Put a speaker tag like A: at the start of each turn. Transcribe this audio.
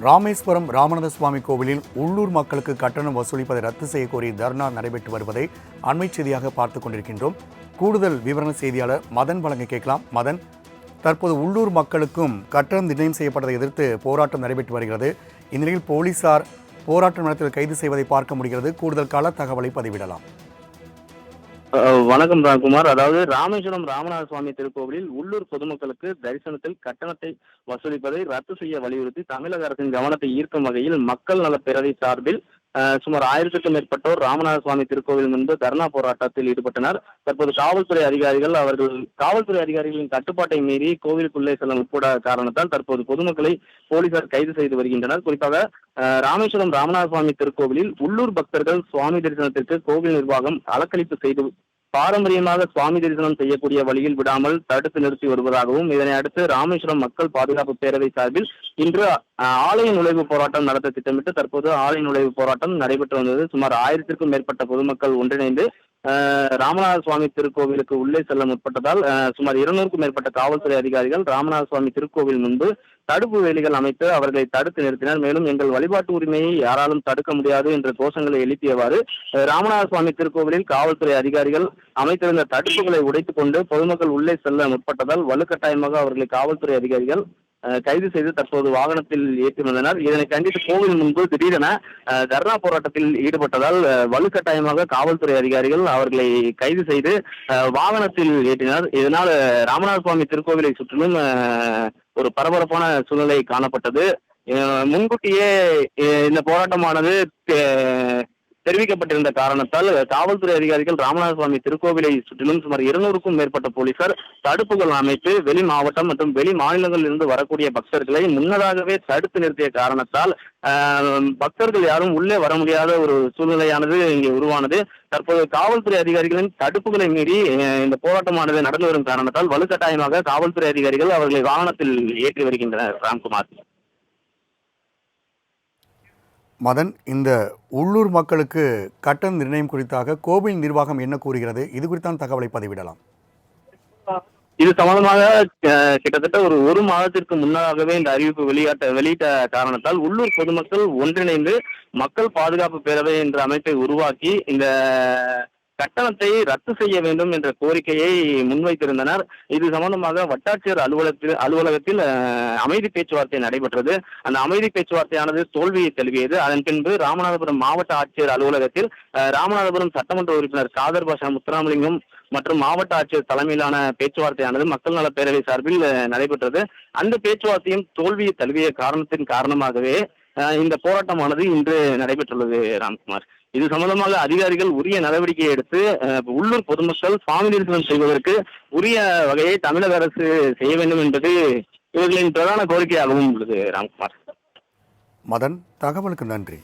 A: ராமேஸ்வரம் ராமநாத சுவாமி கோவிலில் உள்ளூர் மக்களுக்கு கட்டணம் வசூலிப்பதை ரத்து செய்யக்கோரி தர்ணா நடைபெற்று வருவதை அண்மை செய்தியாக பார்த்துக் கொண்டிருக்கின்றோம். கூடுதல் விவரண செய்தியாளர் மதன் வழங்க கேட்கலாம். மதன் தற்போது உள்ளூர் மக்களுக்கும் கட்டணம் நிர்ணயம் செய்யப்பட்டதை எதிர்த்து போராட்டம் நடைபெற்று வருகிறது. இந்நிலையில் போலீசார் போராட்டம் நடத்தில் கைது செய்வதை பார்க்க முடிகிறது. கூடுதல் கள தகவலை பதிவிடலாம்.
B: வணக்கம் ராம்குமார். அதாவது ராமேஸ்வரம் ராமநாத சுவாமி திருக்கோவிலில் உள்ளூர் பொதுமக்களுக்கு தரிசனத்தில் கட்டணத்தை வசூலிப்பதை ரத்து செய்ய வலியுறுத்தி தமிழக அரசின் கவனத்தை ஈர்க்கும் வகையில் மக்கள் நலப் பேரவை சார்பில் சுமார் ஆயிரத்துக்கும் மேற்பட்டோர் ராமநாத சுவாமி திருக்கோவில் முன்பு தர்ணா போராட்டத்தில் ஈடுபட்டனர். தற்போது காவல்துறை அதிகாரிகள் அவர்கள் காவல்துறை அதிகாரிகளின் கட்டுப்பாட்டை மீறி கோவிலுக்குள்ளே செல்ல உட்பட காரணத்தால் தற்போது பொதுமக்களை போலீசார் கைது செய்து வருகின்றனர். குறிப்பாக ராமேஸ்வரம் ராமநாத சுவாமி திருக்கோவிலில் உள்ளூர் பக்தர்கள் சுவாமி தரிசனத்திற்கு கோவில் நிர்வாகம் அலக்களிப்பு செய்து பாரம்பரியமாக சுவாமி தரிசனம் செய்யக்கூடிய வழியில் விடாமல் தடுத்து நிறுத்தி வருவதாகவும் இதனை அடுத்து ராமேஸ்வரம் மக்கள் பாதுகாப்பு பேரவை சார்பில் இன்று ஆலய நுழைவு போராட்டம் நடத்த திட்டமிட்டு தற்போது ஆலய நுழைவு போராட்டம் நடைபெற்று வந்தது. சுமார் ஆயிரத்திற்கும் மேற்பட்ட பொதுமக்கள் ஒன்றிணைந்து ராமநாத சுவாமி திருக்கோவிலுக்கு உள்ளே செல்ல முற்பட்டதால் சுமார் இருநூறுக்கும் மேற்பட்ட காவல்துறை அதிகாரிகள் ராமநாத சுவாமி திருக்கோவில் முன்பு தடுப்பு வேலிகள் அமைத்து அவர்களை தடுத்து நிறுத்தினர். மேலும் எங்கள் வழிபாட்டு உரிமையை யாராலும் தடுக்க முடியாது என்ற கோஷங்களை எழுப்பியவாறு ராமநாத சுவாமி திருக்கோவிலில் காவல்துறை அதிகாரிகள் அமைத்திருந்த தடுப்புகளை உடைத்துக் கொண்டு பொதுமக்கள் உள்ளே செல்ல முற்பட்டதால் வலுக்கட்டாயமாக அவர்களை காவல்துறை அதிகாரிகள் கைது செய்து தற்போது வாகனத்தில் ஏற்றி வந்தனர் இதனை கண்டித்து கோவில் முன்பு திடீரென தர்ணா போராட்டத்தில் ஈடுபட்டதால் வலுக்கட்டாயமாக காவல்துறை அதிகாரிகள் அவர்களை கைது செய்து வாகனத்தில் ஏற்றினர். இதனால் ராமநாத சுவாமி திருக்கோவிலை சுற்றிலும் ஒரு பரபரப்பான சூழ்நிலை காணப்பட்டது. முன்கூட்டியே இந்த போராட்டமானது தெரிவிக்கப்பட்டிருந்த காரணத்தால் காவல்துறை அதிகாரிகள் ராமநாத சுவாமி திருக்கோவிலை சுற்றிலும் சுமார் இருநூறுக்கும் மேற்பட்ட போலீசார் தடுப்புகள் அமைத்து வெளி மாவட்டம் மற்றும் வெளி மாநிலங்களில் இருந்து வரக்கூடிய பக்தர்களை முன்னதாகவே தடுத்து நிறுத்திய காரணத்தால் பக்தர்கள் யாரும் உள்ளே வர முடியாத ஒரு சூழ்நிலையானது இங்கே உருவானது. தற்போது காவல்துறை அதிகாரிகளின் தடுப்புகளை மீறி இந்த போராட்டமானது நடந்து வரும் காரணத்தால் வலுக்கட்டாயமாக காவல்துறை அதிகாரிகள் அவர்களை வாகனத்தில் ஏற்றி வருகின்றனர். ராம்குமார்.
A: மதன் இந்த உள்ளூர் மக்களுக்கு கட்டண நிர்ணயம் குறித்தாக கோவில் நிர்வாகம் என்ன கூறுகிறது? இது குறித்தான் தகவலை பதிவிடலாம்.
B: இது சம்பந்தமாக கிட்டத்தட்ட ஒரு ஒரு மாதத்திற்கு முன்னதாகவே இந்த அறிவிப்பு வெளியாட்ட வெளியிட்ட காரணத்தால் உள்ளூர் பொதுமக்கள் ஒன்றிணைந்து மக்கள் பாதுகாப்பு பேரவை என்ற அமைப்பை உருவாக்கி இந்த கட்டணத்தை ரத்து செய்ய வேண்டும் என்ற கோரிக்கையை முன்வைத்திருந்தனர். இது சம்பந்தமாக வட்டாட்சியர் அலுவலகத்தில் அலுவலகத்தில் அமைதி பேச்சுவார்த்தை நடைபெற்றது. அந்த அமைதி பேச்சுவார்த்தையானது தோல்வியை தழுவியது. அதன் பின்பு ராமநாதபுரம் மாவட்ட ஆட்சியர் அலுவலகத்தில் ராமநாதபுரம் சட்டமன்ற உறுப்பினர் காதர் பாஷா முத்துராமலிங்கம் மற்றும் மாவட்ட ஆட்சியர் தலைமையிலான பேச்சுவார்த்தையானது மக்கள் நல பேரவை சார்பில் நடைபெற்றது. அந்த பேச்சுவார்த்தையும் தோல்வியை தழுவிய காரணத்தின் காரணமாகவே இந்த போராட்டமானது இன்று நடைபெற்றுள்ளது ராம்குமார். இது சம்பந்தமாக அதிகாரிகள் உரிய நடவடிக்கை எடுத்து உள்ளூர் பொதுமக்கள் சுவாமி தரிசனம் செய்வதற்கு உரிய வகையை தமிழக அரசு செய்ய வேண்டும் என்பது இவர்களின் பிரதான கோரிக்கையாகவும் உள்ளது ராம்குமார்.
A: மதன் தகவலுக்கு நன்றி.